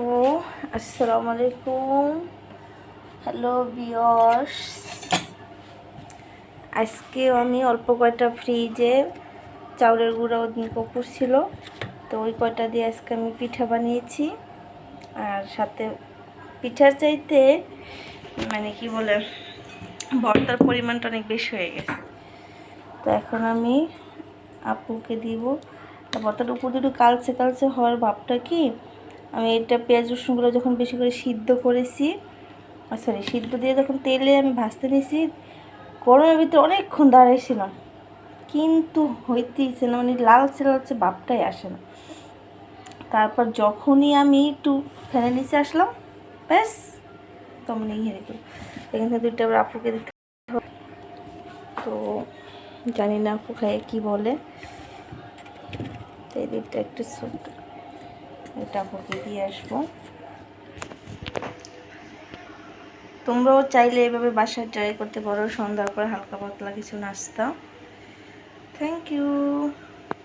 তো আসসালামু আলাইকুম হ্যালো বিয়স আজকেও আমি অল্প কয়টা ফ্রিজে চাউলের গুঁড়া ওদিন কপুর ছিল। তো ওই কয়টা দিয়ে আজকে আমি পিঠা বানিয়েছি। আর সাথে পিঠার চাইতে মানে কি বলে, ভর্তার পরিমাণটা অনেক বেশি হয়ে গেছে। তো এখন আমি আপুকে দিব। ভর্তাটা উপর একটু কালচে কালচে হওয়ার ভাবটা কি আমি এটা পেঁয়াজ রসুনগুলো যখন বেশি করে সিদ্ধ করেছি সরি সিদ্ধ দিয়ে যখন তেলে আমি ভাজতে নিয়েছি, গরমের ভিতরে অনেকক্ষণ দাঁড়াইছিলাম কিন্তু হইতেইছে না মানে লালচে লালচে ভাবটাই আসে না। তারপর যখনই আমি একটু ফ্যানের নিচে আসলাম, ব্যাস তমনি হেরে গেল এখান থেকে দুইটা আবার আপুকে দিতে। তো জানি না আপু খাইয়ে কী বলে। তো এই দুইটা একটু এটা আপুকে দিয়ে আসব। তোমরাও চাইলে এভাবে বাসায় ট্রাই করতে পারো, সন্ধ্যার পর হালকা পাতলা কিছু নাস্তা। Thank you